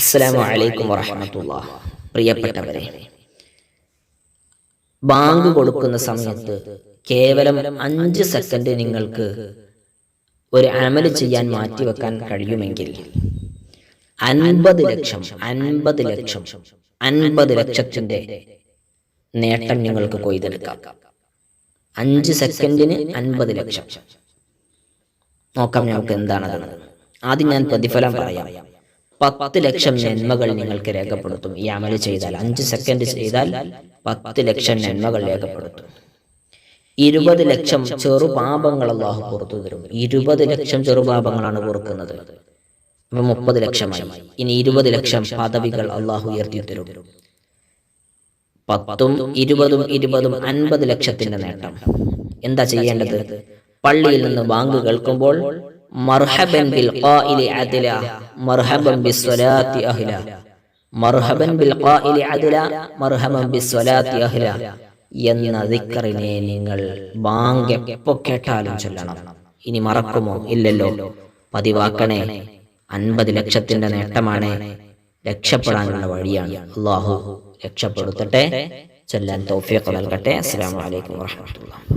അസ്സലാമു അലൈക്കും പ്രിയപ്പെട്ടവരെ ബാങ്ക് കൊടുക്കുന്ന സമയത്ത് കേവലം അഞ്ച് സെക്കൻഡ് നിങ്ങൾക്ക് ഒരു അമൽ ചെയ്യാൻ മാറ്റിവെക്കാൻ കഴിയുമെങ്കിൽ അൻപത് ലക്ഷം അൻപത് ലക്ഷം അൻപത് ലക്ഷത്തിന്റെ നേട്ടം നിങ്ങൾക്ക് കൊയ്തെടുക്കാം. അഞ്ച് സെക്കൻഡിന് അൻപത് ലക്ഷം. നോക്കാം നമുക്ക് എന്താണത് ആദ്യം ഞാൻ പ്രതിഫലം പറയാം. പത്ത് ലക്ഷം നന്മകൾ നിങ്ങൾക്ക് രേഖപ്പെടുത്തും. ഈ അമൽ ചെയ്താൽ അഞ്ച് സെക്കൻഡ് ചെയ്താൽ പത്ത് ലക്ഷം നന്മകൾ രേഖപ്പെടുത്തും. ഇരുപത് ലക്ഷം ചെറുപാപങ്ങൾ അള്ളാഹു പുറത്തു തരും. ഇരുപത് ലക്ഷം ചെറുപാപങ്ങളാണ് പുറക്കുന്നത്. അപ്പൊ മുപ്പത് ലക്ഷമായി. ഇനി ഇരുപത് ലക്ഷം പദവികൾ അള്ളാഹു ഉയർത്തി തരും പത്തും ഇരുപതും ഇരുപതും അൻപത് ലക്ഷത്തിന്റെ നേട്ടം. എന്താ ചെയ്യേണ്ടത്? പള്ളിയിൽ നിന്ന് ബാങ്ക് കേൾക്കുമ്പോൾ മർഹബൻ ബിൽ ഖായിലി അദില മർഹബൻ ബിസ്സലാത്തി അഹ്ല. മർഹബൻ ബിൽ ഖായിലി അദില മർഹബൻ ബിസ്സലാത്തി അഹ്ല. എന്ന ദിക്കറിനെ നിങ്ങൾ ബാങ്ക് എപ്പോ കേട്ടാലും ചൊല്ലണം. ഇനി മറക്കുമോ? ഇല്ലല്ലോ. പതിവാക്കണേ. അൻപത് ലക്ഷത്തിന്റെ നേട്ടമാണ് രക്ഷപ്പെടാനുള്ള വഴിയാണ്. അള്ളാഹു രക്ഷപ്പെടുത്തട്ടെ. ചൊല്ലാൻ തൗഫീഖ് നൽകട്ടെ. അസ്സലാമു അലൈക്കും വറഹ്മത്തുള്ളാഹി